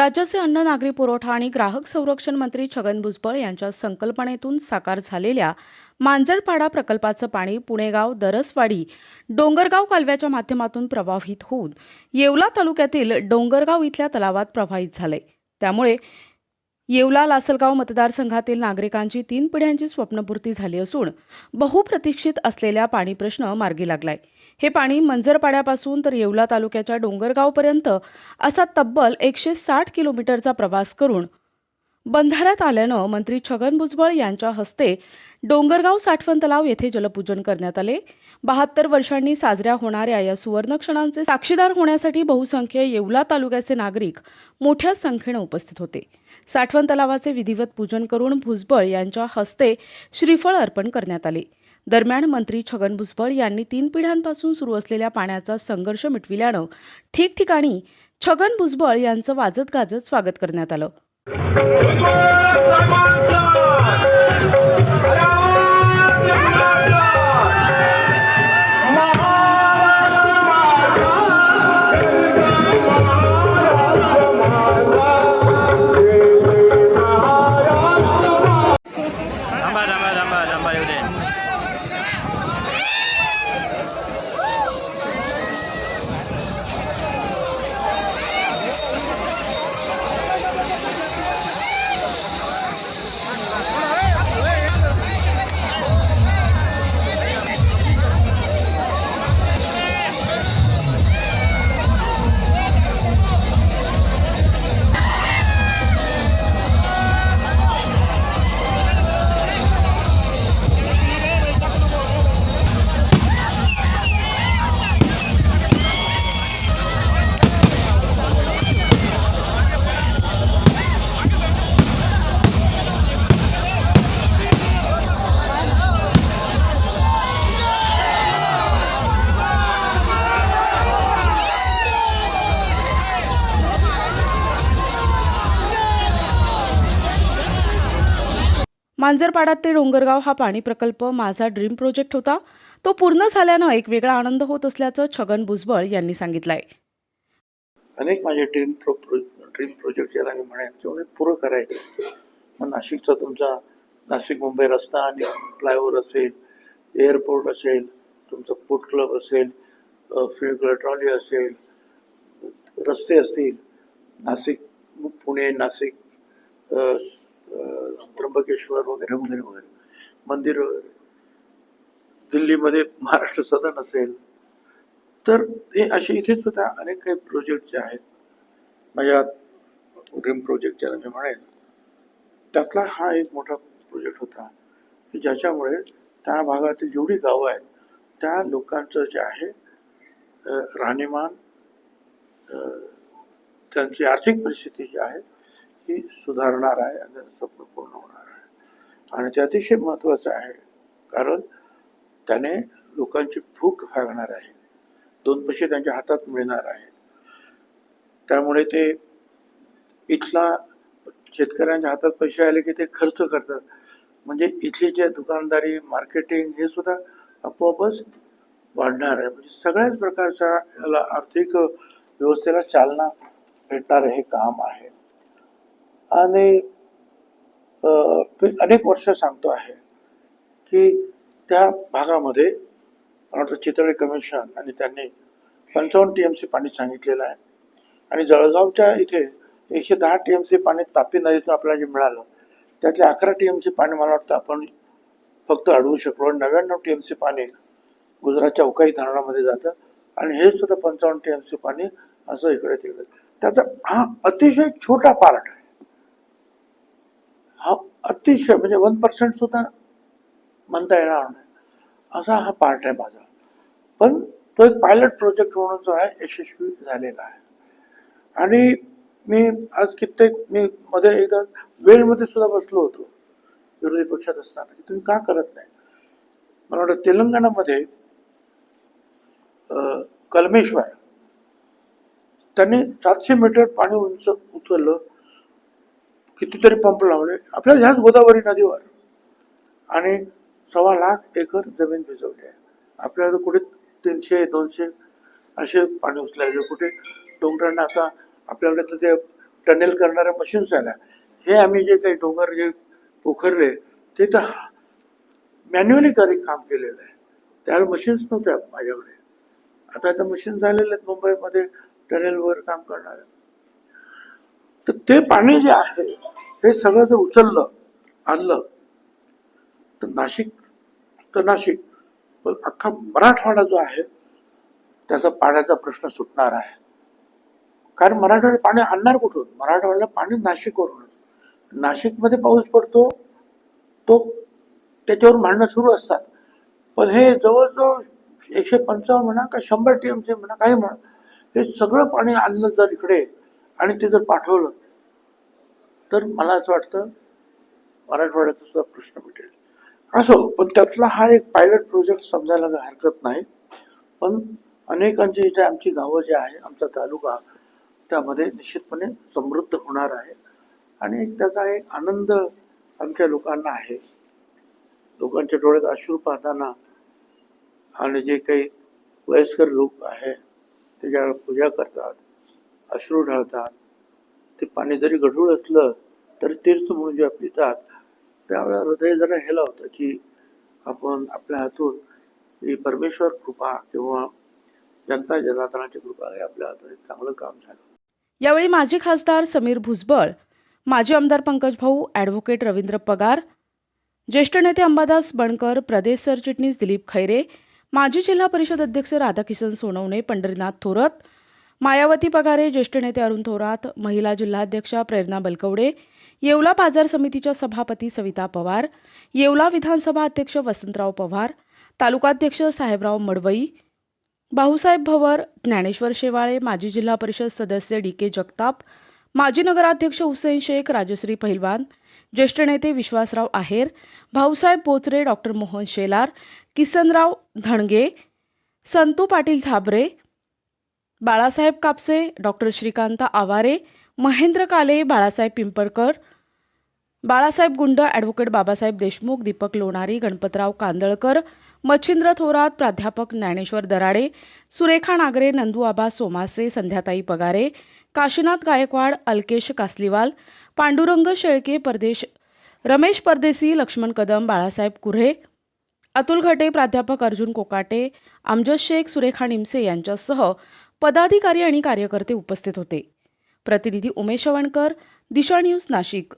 राज्याचे अन्न नागरी पुरवठा आणि ग्राहक संरक्षण मंत्री छगन भुजबळ यांच्या संकल्पनेतून साकार झालेल्या मांजरपाडा प्रकल्पाचं पाणी पुणेगाव दरसवाडी डोंगरगाव कालव्याच्या माध्यमातून प्रवाहित होऊन येवला तालुक्यातील डोंगरगाव इथल्या तलावात प्रवाहित झाले. त्यामुळे येवला लासलगाव मतदारसंघातील नागरिकांची तीन पिढ्यांची स्वप्नपूर्ती झाली असून बहुप्रतीक्षित असलेल्या पाणी प्रश्न मार्गी लागलाय. हे पाणी मंजरपाड्यापासून तर येवला तालुक्याच्या डोंगरगावपर्यंत असा तब्बल एकशे साठ किलोमीटरचा प्रवास करून बंधाऱ्यात आल्यानं मंत्री छगन भुजबळ यांच्या हस्ते डोंगरगाव साठवण तलाव येथे जलपूजन करण्यात आले. बहात्तर वर्षांनी साजऱ्या होणाऱ्या या सुवर्ण क्षणांचे साक्षीदार होण्यासाठी बहुसंख्य येवला तालुक्याचे नागरिक मोठ्या संख्येनं उपस्थित होते. साठवण तलावाचे विधिवत पूजन करून भुजबळ यांच्या हस्ते श्रीफळ अर्पण करण्यात आले. दरम्यान मंत्री छगन भुजबळ यांनी तीन पिढ्यांपासून सुरू असलेल्या पाण्याचा संघर्ष मिटविल्यानं ठिकठिकाणी छगन भुजबळ यांचं वाजत गाजत स्वागत करण्यात आलं. मांजरपाडा ते डोंगरगाव हा पाणी प्रकल्प माझा ड्रीम प्रोजेक्ट होता. तो पूर्ण झाल्यानं एक वेगळा आनंद होत असल्याचं छगन भुजबळ यांनी सांगितलंय. अनेक माझे ड्रीम प्रो ड्रीम प्रोजेक्ट ज्याला मी म्हणेन तेवढे पुरं करायचे. मग नाशिकचा तुमचा नाशिक मुंबई रस्ता आणि फ्लायओव्हर असेल एअरपोर्ट असेल तुमचं फूड क्लब असेल फिल्ड ट्रॉली असेल रस्ते असतील. नाशिक पुणे नाशिक त्र्यंबकेश्वर वगैरे. वगैरे वगैरे. मंदिर वगैरे. दिल्लीमध्ये महाराष्ट्र सदन असेल. तर हे असे इथेच सुद्धा अनेक काही प्रोजेक्ट जे आहेत. माझ्या ड्रीम प्रोजेक्ट ज्याला मी म्हणेन. त्यातला हा एक मोठा प्रोजेक्ट होता. की ज्याच्यामुळे त्या भागातील जेवढी गावं आहेत त्या लोकांचं जे आहे राहणीमान त्यांची आर्थिक परिस्थिती जी आहे ती सुधारणार आहे आणि स्वप्न पूर्ण होणार आहे. आणि ते अतिशय महत्त्वाचं आहे. कारण त्याने लोकांची भूक भागणार आहे. दोन पैसे त्यांच्या हातात मिळणार आहेत त्यामुळे ते इथला शेतकऱ्यांच्या हातात पैसे आले की ते खर्च करतात. म्हणजे इथली जे दुकानदारी मार्केटिंग हे सुद्धा आपोआपच वाढणार आहे. म्हणजे सगळ्याच प्रकारच्या याला आर्थिक व्यवस्थेला चालना भेटणार हे काम आहे. आणि मी अनेक वर्ष सांगतो आहे की त्या भागामध्ये मला वाटतं चितळे कमिशन आणि त्यांनी पंचावन्न टी एम सी पाणी सांगितलेलं आहे. आणि जळगावच्या इथे एकशे दहा टी एम सी पाणी तापी नदीतून आपल्याला जे मिळालं त्यातले अकरा टी एम सी पाणी मला वाटतं आपण फक्त अडवू शकलो. आणि नव्याण्णव टी एम सी पाणी गुजरातच्या अवकाळी धरणामध्ये जातं आणि हे सुद्धा पंचावन्न टी एम सी पाणी असं इकडे तिकडे त्याचा हा अतिशय छोटा पार्ट आहे. अतिशय म्हणजे वन पर्सेंट सुद्धा म्हणता येणार नाही. असा हा पार्ट आहे माझा. पण तो एक पायलट प्रोजेक्ट म्हणून जो आहे यशस्वी झालेला आहे. आणि मी आज कित्येक मी मध्ये एकदा वेळमध्ये सुद्धा बसलो होतो. विरोधी पक्षात असताना. की तुम्ही का करत नाही? मला वाटतं तेलंगणामध्ये कलमेश्वर त्यांनी सातशे मीटर पाणी उंच उचललं. कितीतरी पंप लावले. आपल्या ह्याच गोदावरी नदीवर. आणि सव्वा लाख एकर जमीन भिजवली आहे. आपल्याला कुठे तीनशे दोनशे असे पाणी उचलायचे कुठे डोंगरांना आता आपल्याकडे तर ते टनेल करणाऱ्या मशीन्स आल्या. हे आम्ही जे काही डोंगर जे पोखरले ते तर मॅन्युअली करी काम केलेलं आहे. त्यावेळेला मशीन्स नव्हत्या माझ्याकडे. आता त्या मशीन्स झालेल्या आहेत मुंबईमध्ये टनेलवर काम करणाऱ्या तर ते पाणी जे आहे हे सगळं जर उचललं आणलं तर नाशिक तर नाशिक. पण अख्खा मराठवाडा जो आहे त्याचा पाण्याचा प्रश्न सुटणार आहे. कारण मराठवाड्यात पाणी आणणार कुठून? मराठवाड्याला पाणी नाशिकवरूनच. नाशिकमध्ये पाऊस पडतो तो त्याच्यावर भांडणं सुरू असतात. पण हे जवळजवळ एकशे पंचावन्न म्हणा का शंभर टी एम सी म्हणा काही म्हणा हे सगळं पाणी आणलं जर इकडे आणि ते जर पाठवलं तर मला असं वाटतं मराठवाड्याचा सुद्धा प्रश्न मिटेल. असो पण त्यातला हा एक पायलट प्रोजेक्ट समजायला हरकत नाही. पण अनेकांची जे आमची गावं जे आहे आमचा तालुका त्यामध्ये निश्चितपणे समृद्ध होणार आहे. आणि त्याचा एक आनंद आमच्या लोकांना आहे. लोकांच्या डोळ्यात अश्रू पाहताना आणि जे काही वयस्कर लोक आहे त्याच्या पूजा करतात अश्रू ढाळतात ते पाणी जरी गढूळ असलं तरी तीर्थ म्हणून जेव्हा पितात त्यावेळेला हृदय जरा हेला होतं की आपण आपल्या हातून ही परमेश्वर कृपा किंवा जनता जनार्दनाची कृपा आहे आपल्या हातून एक चांगलं काम झालं. यावेळी माजी खासदार समीर भुजबळ माजी आमदार पंकज भाऊ ॲडव्होकेट रवींद्र पगार ज्येष्ठ नेते अंबादास बणकर प्रदेश सरचिटणीस दिलीप खैरे माजी जिल्हा परिषद अध्यक्ष राधाकिशन सोनवणे पंढरीनाथ थोरत मायावती पगारे ज्येष्ठ नेते अरुण थोरात महिला जिल्हाध्यक्षा प्रेरणा बलकवडे येवला बाजार समितीच्या सभापती सविता पवार येवला विधानसभा अध्यक्ष वसंतराव पवार तालुकाध्यक्ष साहेबराव मडवई भाऊसाहेब भवर ज्ञानेश्वर शेवाळे माजी जिल्हा परिषद सदस्य डी के जगताप माजी नगराध्यक्ष हुसेन शेख राजश्री पहिलवान ज्येष्ठ नेते Vishwasrao Aher Bhausaheb Bochare doctor Mohan Shelar Kisanrao Dhanage Santu Patil Jhabre Balasaheb Kapse doctor Shrikant Aware Mahendra Kale Balasaheb Pimpalkar Balasaheb Gund advocate Babasaheb Deshmukh Deepak Lonari Ganpatrao Kandalkar Machhindra Thorat प्राध्यापक ज्ञानेश्वर दराडे सुरेखा नागरे नंदू सोमासे संध्याताई पगारे काशीनाथ गायकवाड अल्केश कासलीवाल पांडुरंग शेळके परदेश रमेश परदेसी लक्ष्मण कदम बाळासाहेब कुऱ्हे अतुल घटे प्राध्यापक अर्जुन कोकाटे अमजद शेख सुरेखा निमसे यांच्यासह पदाधिकारी आणि कार्यकर्ते उपस्थित होते. प्रतिनिधी उमेश वणकर दिशा न्यूज नाशिक.